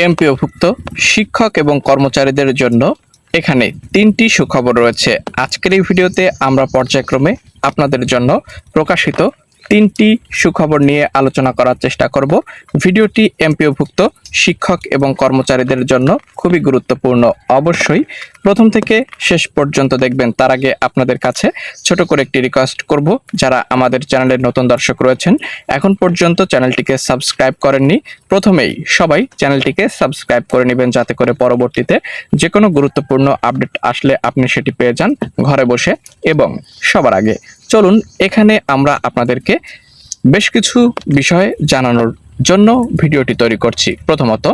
এমপিওভুক্ত শিক্ষক এবং কর্মচারীদের জন্য এখানে তিনটি সুখবর রয়েছে। আজকের এই ভিডিওতে আমরা পর্যায়ক্রমে আপনাদের জন্য প্রকাশিত তিনটি সুখবর নিয়ে আলোচনা করার চেষ্টা করব। ভিডিওটি এমপিওভুক্ত শিক্ষক এবং কর্মচারীদের জন্য খুবই গুরুত্বপূর্ণ। অবশ্যই প্রথম থেকে শেষ পর্যন্ত দেখবেন, তার আগে আপনাদের কাছে ছোট করে একটি রিকোয়েস্ট করব, যারা আমাদের চ্যানেলের নতুন দর্শক রয়েছেন। এখন পর্যন্ত চ্যানেলটিকে সাবস্ক্রাইব করেননি, প্রথমেই সবাই চ্যানেলটিকে সাবস্ক্রাইব করে নেবেন, যাতে করে পরবর্তীতে যে কোনো গুরুত্বপূর্ণ আপডেট আসলে আপনি সেটি পেয়ে যান ঘরে বসে এবং সবার আগে। চলুন এখানে আমরা আপনাদেরকে বেশ কিছু বিষয় জানানোর জন্য ভিডিওটি তৈরি করছি। প্রথমত,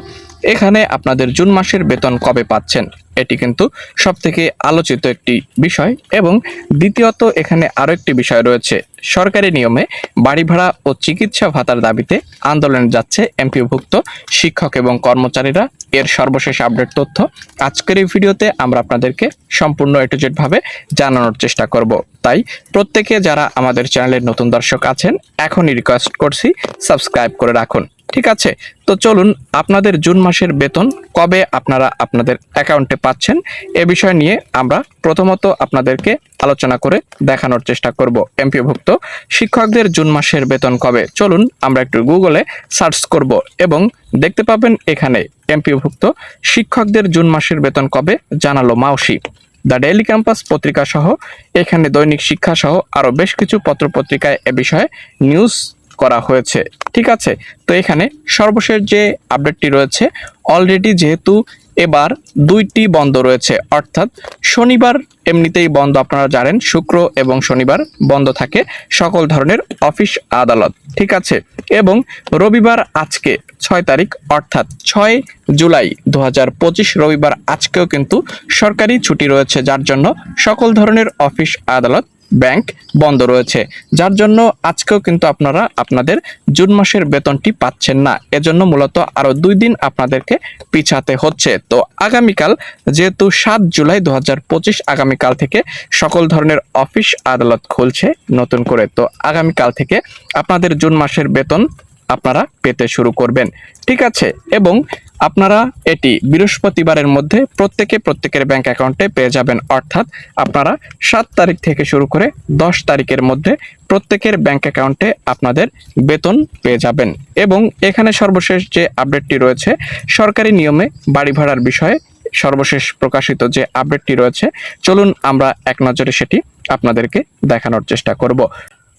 এখানে আপনাদের জুন মাসের বেতন কবে পাচ্ছেন? এটি কিন্তু সব থেকে আলোচিত একটি বিষয় এবং দ্বিতীয়ত এখানে আরও একটি বিষয় রয়েছে। সরকারি নিয়মে বাড়ি ভাড়া ও চিকিৎসা ভাতার দাবিতে আন্দোলনে যাচ্ছে এমপিওভুক্ত শিক্ষক এবং কর্মচারীরা। এর সর্বশেষ আপডেট তথ্য আজকের এই ভিডিওতে আমরা আপনাদেরকে সম্পূর্ণ এটু ভাবে জানানোর চেষ্টা করব। তাই প্রত্যেকে যারা আমাদের চ্যানেলের নতুন দর্শক আছেন, এখনই রিকোয়েস্ট করছি সাবস্ক্রাইব করে রাখুন। ঠিক আছে? তো চলুন আপনাদের জুন মাসের বেতন কবে আপনারা আপনাদের অ্যাকাউন্টে পাচ্ছেন, এ বিষয় নিয়ে আমরা প্রথমত আপনাদেরকে আলোচনা করে দেখানোর চেষ্টা করব। এমপিভুক্ত শিক্ষকদের জুন মাসের বেতন কবে? চলুন আমরা একটু গুগলে সার্চ করব এবং দেখতে পাবেন এখানে এমপিভুক্ত শিক্ষকদের জুন মাসের বেতন কবে জানালো মাউসি। দ্য ডেইলি ক্যাম্পাস পত্রিকা সহ, এখানে দৈনিক শিক্ষা সহ আরও বেশ কিছু পত্রপত্রিকায় এ বিষয়ে নিউজ করা হয়েছে। ঠিক আছে? তো এখানে সর্বশেষ যে আপডেটটি রয়েছে অলরেডি যেহেতু এবার দুইটি বন্ধ রয়েছে, অর্থাৎ শনিবার এমনিতেই বন্ধ আপনারা জানেন, শুক্র এবং শনিবার বন্ধ থাকে সকল ধরনের অফিস আদালত। ঠিক আছে? এবং রবিবার আজকে ছয় তারিখ, অর্থাৎ ছয় জুলাই দু হাজার পঁচিশ, রবিবার আজকেও কিন্তু সরকারি ছুটি রয়েছে, যার জন্য সকল ধরনের অফিস আদালত ব্যাংক বন্ধ রয়েছে। যার জন্য আজকেও কিন্তু আপনারা আপনাদের জুন মাসের বেতনটি পাচ্ছেন না। এজন্য মূলত আরও দুই দিন আপনাদেরকে পিছাতে হচ্ছে। তো আগামীকাল যেহেতু সাত জুলাই দু হাজার পঁচিশ আগামীকাল থেকে সকল ধরনের অফিস আদালত খুলছে নতুন করে, তো আগামীকাল থেকে আপনাদের জুন মাসের বেতন আপনারা পেতে শুরু করবেন। ঠিক আছে, এবং আপনারা এটি বৃহস্পতিবারের মধ্যে প্রত্যেকে প্রত্যেকের ব্যাংক অ্যাকাউন্টে পেয়ে যাবেন। অর্থাৎ আপনারা সাত তারিখ থেকে শুরু করে দশ তারিখের মধ্যে প্রত্যেকের ব্যাংক অ্যাকাউন্টে আপনাদের বেতন পেয়ে যাবেন। এবং এখানে সর্বশেষ যে আপডেটটি রয়েছে, সরকারি নিয়মে বাড়ি ভাড়ার বিষয়ে সর্বশেষ প্রকাশিত যে আপডেটটি রয়েছে, চলুন আমরা এক নজরে সেটি আপনাদেরকে দেখানোর চেষ্টা করব।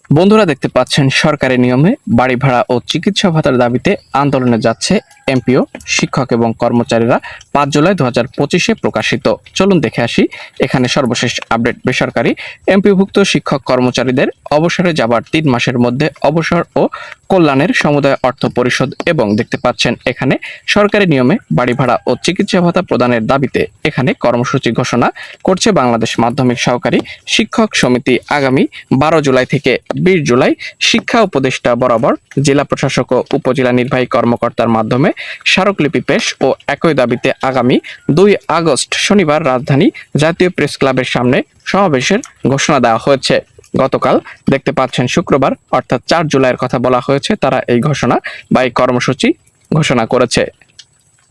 বন্ধুরা দেখতে পাচ্ছেন, সরকারি নিয়মে বাড়ি ভাড়া ও চিকিৎসা ভাতার দাবিতে আন্দোলনে যাচ্ছে এমপিও, শিক্ষক এবং কর্মচারীরা পাঁচ জুলাই দু হাজার পঁচিশে প্রকাশিত। চলুন দেখে আসি, এখানে সর্বশেষ আপডেট বেসরকারি এমপিভুক্ত শিক্ষক কর্মচারীদের অবসরে যাবার তিন মাসের মধ্যে অবসর ও কল্যাণের সমুদায় অর্থ পরিশোধ এবং দেখতে পাচ্ছেন, এখানে সরকারি নিয়মে বাড়ি ভাড়া ও চিকিৎসা ভাতা প্রদানের দাবিতে এখানে কর্মসূচি ঘোষণা করছে বাংলাদেশ মাধ্যমিক সহকারী শিক্ষক সমিতি। আগামী বারো জুলাই থেকে বিশ জুলাই শিক্ষা উপদেষ্টা বরাবর জেলা প্রশাসক ও উপজেলা নির্বাহী কর্মকর্তার মাধ্যমে স্মারকলিপি পেশ ও একই দাবিতে আগামী দুই আগস্ট শনিবার রাজধানী জাতীয় প্রেস ক্লাবের সামনে সমাবেশের ঘোষণা দেওয়া হয়েছে। গতকাল দেখতে পাচ্ছেন শুক্রবার, অর্থাৎ চার জুলাইয়ের কথা বলা হয়েছে, তারা এই ঘোষণা বা এই কর্মসূচি ঘোষণা করেছে।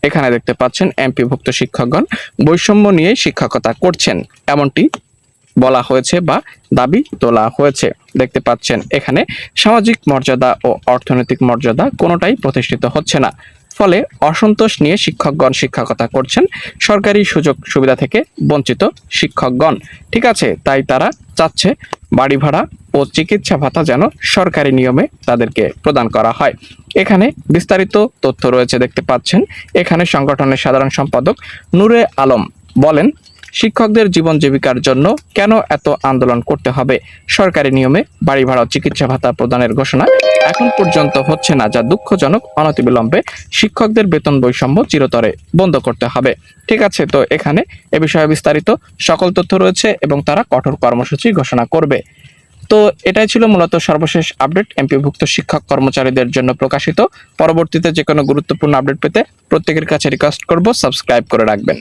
এখানে দেখতে পাচ্ছেন এমপিভুক্ত শিক্ষকগণ বৈষম্য নিয়ে শিক্ষকতা করছেন, এমনটি বলা হয়েছে বা দাবি তোলা হয়েছে। দেখতে পাচ্ছেন, এখানে সামাজিক মর্যাদা ও অর্থনৈতিক মর্যাদা কোনোটাই প্রতিষ্ঠিত হচ্ছে না। ফলে অসন্তোষ নিয়ে শিক্ষকগণ শিক্ষকতা করছেন। সরকারি সুযোগ সুবিধা থেকে বঞ্চিত শিক্ষকগণ। ঠিক আছে, তাই তারা চাচ্ছে বাড়ি ভাড়া ও চিকিৎসা ভাতা যেন সরকারি নিয়মে তাদেরকে প্রদান করা হয়। এখানে বিস্তারিত তথ্য রয়েছে, দেখতে পাচ্ছেন। এখানে সংগঠনের সাধারণ সম্পাদক নূরে আলম বলেন, শিক্ষকদের জীবন জীবিকার জন্য কেন এত আন্দোলন করতে হবে? সরকারি নিয়মে বাড়ি ভাড়া চিকিৎসা ভাতা প্রদানের ঘোষণা এখন পর্যন্ত হচ্ছে না, যা দুঃখজনক, অনতিবিলম্বে শিক্ষকদের বেতন বৈষম্য চিরতরে বন্ধ করতে হবে। ঠিক আছে, তো এখানে এ বিষয়ে বিস্তারিত সকল তথ্য রয়েছে এবং তারা কঠোর কর্মসূচি ঘোষণা করবে। তো এটাই ছিল মূলত সর্বশেষ আপডেট, এমপিভুক্ত শিক্ষক কর্মচারীদের জন্য প্রকাশিত। পরবর্তীতে যে কোনো গুরুত্বপূর্ণ আপডেট পেতে প্রত্যেকের কাছে রিকোয়েস্ট করব, সাবস্ক্রাইব করে রাখবেন।